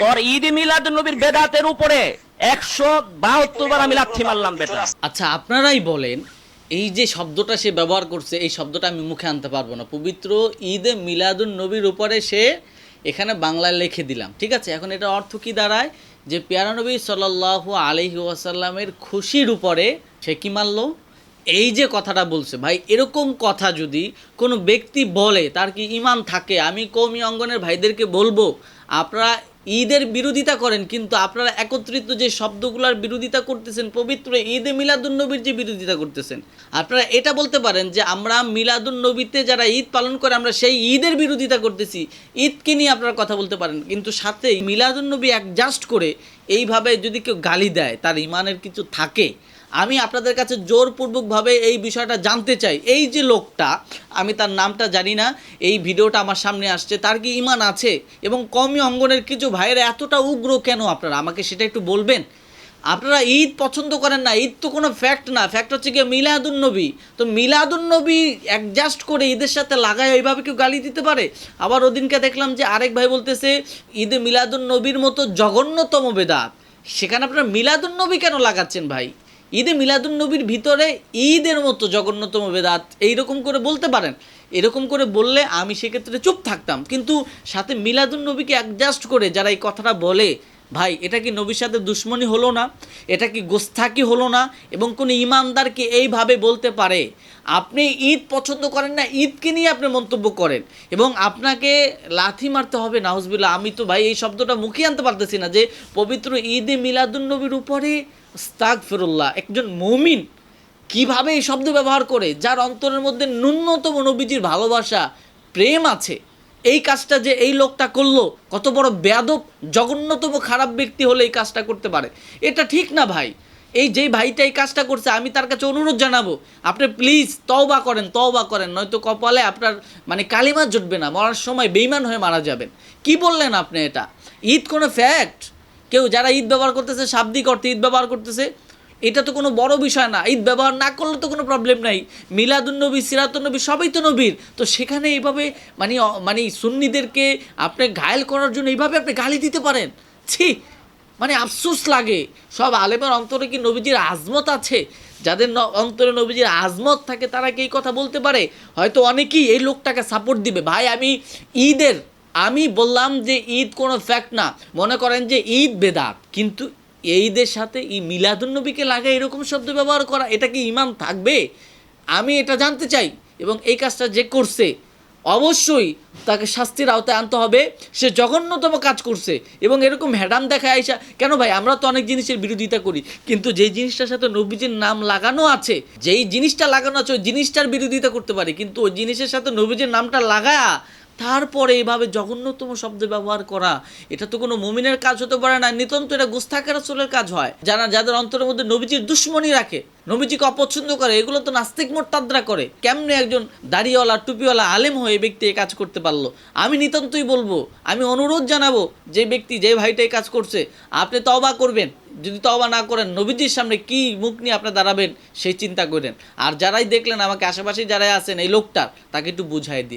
তোর ঈদ মিলাদ নবীর বেদাতের উপরে একশো বাহাত্তর বার আমি লাথি মারলাম, বেটা। আচ্ছা আপনারাই বলেন, এই যে শব্দটা সে ব্যবহার করছে, এই শব্দটা আমি মুখে আনতে পারব না। পবিত্র ঈদে মিলাদুন নবীর উপরে সে এখানে বাংলায় লিখে দিলাম, ঠিক আছে? এখন এটা অর্থ কি দাঁড়ায়? যে পেয়ারা নবী সাল্লাহ আলহি ওয়াসাল্লামের খুশির উপরে সে কি মানলো এই যে কথাটা বলছে, ভাই, এরকম কথা যদি কোনো ব্যক্তি বলে, তার কি ইমান থাকে? আমি কৌমি অঙ্গনের ভাইদেরকে বলব, আপনারা ঈদের বিরোধিতা করেন, কিন্তু আপনারা একত্রিত যে শব্দগুলোর বিরোধিতা করতেছেন, পবিত্র ঈদে মিলাদুন্নবীর যে বিরোধিতা করতেছেন, আপনারা এটা বলতে পারেন যে আমরা মিলাদুন্নবীতে যারা ঈদ পালন করে, আমরা সেই ঈদের বিরোধিতা করতেছি। ঈদকে নিয়ে আপনারা কথা বলতে পারেন, কিন্তু সাথে মিলাদুন্নবী অ্যাডজাস্ট করে এইভাবে যদি কেউ গালি দেয়, তার ইমানের কিছু থাকে। আমি আপনাদের কাছে জোরপূর্বকভাবে এই বিষয়টা জানতে চাই। এই যে লোকটা, আমি তার নামটা জানি না, এই ভিডিওটা আমার সামনে আসছে, তার কি ইমান আছে? এবং কমই অঙ্গনের কিছু ভাইয়েরা, এতটা উগ্র কেন আপনারা? আমাকে সেটা একটু বলবেন? আপনারা ঈদ পছন্দ করেন না, ঈদ তো কোনো ফ্যাক্ট না। ফ্যাক্ট হচ্ছে গিয়ে মিলাদুন্নবী তো মিলাদুন্নবী অ্যাডজাস্ট করে ঈদের সাথে লাগায় ওইভাবে কেউ গালি দিতে পারে? আবার ওদিনকে দেখলাম যে আরেক ভাই বলতেছে, ঈদে মিলাদুন্নবীর মতো জঘন্যতম বেদাত। সেখানে আপনারা মিলাদুন্নবী কেন লাগাচ্ছেন ভাই? ঈদে মিলাদুন্নবীর ভিতরে ঈদের মতো জঘন্যতম বেদাত এইরকম করে বলতে পারেন। এরকম করে বললে আমি সেক্ষেত্রে চুপ থাকতাম। কিন্তু সাথে মিলাদুল নবীকে অ্যাডজাস্ট করে যারা এই কথাটা বলে ভাই, এটা কি নবীর সাথে দুশ্মনী হলো না? এটা কি গোস্তাকি হলো না? এবং কোনো ইমানদারকে এইভাবে বলতে পারে? আপনি ঈদ পছন্দ করেন না, ঈদকে নিয়ে আপনি মন্তব্য করেন। এবং আপনাকে লাথি মারতে হবে নাউজবিল্লা আমি তো ভাই, এই শব্দটা মুখে আনতে পারতেছি না যে পবিত্র ঈদে মিলাদুন্নবীর উপরে স্তাক ফেরুল্লাহ একজন মৌমিন কীভাবে এই শব্দ ব্যবহার করে? যার অন্তরের মধ্যে ন্যূনতম নবীজির ভালোবাসা, প্রেম আছে। এই কাজটা যে এই লোকটা করল, কত বড় বেয়াদব, জঘন্যতম খারাপ ব্যক্তি হলে এই কাজটা করতে পারে। এটা ঠিক না ভাই। এই যেই ভাইটা এই কাজটা করছে, আমি তার কাছে অনুরোধ জানাব, আপনি প্লিজ তওবা করেন তওবা করেন, নয়তো কপালে আপনার মানে কালিমা জুটবে না, মরার সময় বেইমান হয়ে মারা যাবেন। কি বললেন আপনি এটা? ঈদ কোনো ফ্যাক্ট কেউ যারা ঈদ ব্যবহার করতেছে, শাব্দিক অর্থে ঈদ ব্যবহার করতেছে এটা তো কোনো বড় বিষয় না। ঈদ ব্যবহার না করলে তো কোনো প্রবলেম নাই। মিলাদুন্নবী সিরাতুন্নবী সবই তো নবীর। তো সেখানে এইভাবে মানে মানে সুন্নিদেরকে আপনি ঘায়েল করার জন্য এইভাবে আপনি গালি দিতে পারেন? ছি! মানে আফসোস লাগে। সব আলেমের অন্তরে কি নবীজির আজমত আছে? যাদের অন্তরে নবীজির আজমত থাকে, তারা কি এই কথা বলতে পারে? হয়তো অনেকেই এই লোকটাকে সাপোর্ট দিবে। ভাই, আমি ঈদের, আমি বললাম যে ঈদ কোনো ফ্যাক্ট না। মনে করেন যে ঈদ বেদাত, কিন্তু এই ঈদের সাথে ই মিলাদুন্নবীকে লাগে এরকম শব্দ ব্যবহার করা, এটা কি ইমান থাকবে? আমি এটা জানতে চাই এবং এই কাজটা যে করছে, অবশ্যই তাকে শাস্তির আওতায় আনতে হবে। সে জঘন্যতম কাজ করছে এবং এরকম হ্যাডাম দেখায় আইসা কেন ভাই, আমরা তো অনেক জিনিসের বিরোধিতা করি, কিন্তু যেই জিনিসটার সাথে নবীজির নাম লাগানো আছে, যেই জিনিসটা লাগানো আছে, ওই জিনিসটার বিরোধিতা করতে পারি, কিন্তু ওই জিনিসের সাথে নবীজির নামটা লাগায়া তারপরে এইভাবে জঘন্যতম শব্দ ব্যবহার করা, এটা তো কোনো মুমিনের কাজ হতে পারে না, নিতন্ত এটা গুস্তাকের চলের কাজ হয়। যারা, যাদের অন্তরের মধ্যে নবীজির দুশ্মনী রাখে, নবীজিকে অপছন্দ করে, এগুলো তো নাস্তিক মোরতাদরা করে। কেমনে একজন দাড়িওয়ালা, টুপিওয়ালা আলেম হয়ে ব্যক্তি এই কাজ করতে পারল? আমি নিতান্তই বলব, আমি অনুরোধ জানাব, যে ব্যক্তি, যে ভাইটা এই কাজ করছে, আপনি তওবা করবেন। যদি তওবা না করেন, নবীজির সামনে কি মুখ নিয়ে আপনি দাঁড়াবেন, সেই চিন্তা করেন। আর যারাই দেখলেন আমাকে আশেপাশে যারাই আছেন, এই লোকটার তাকে একটু বুঝাই দিয়ে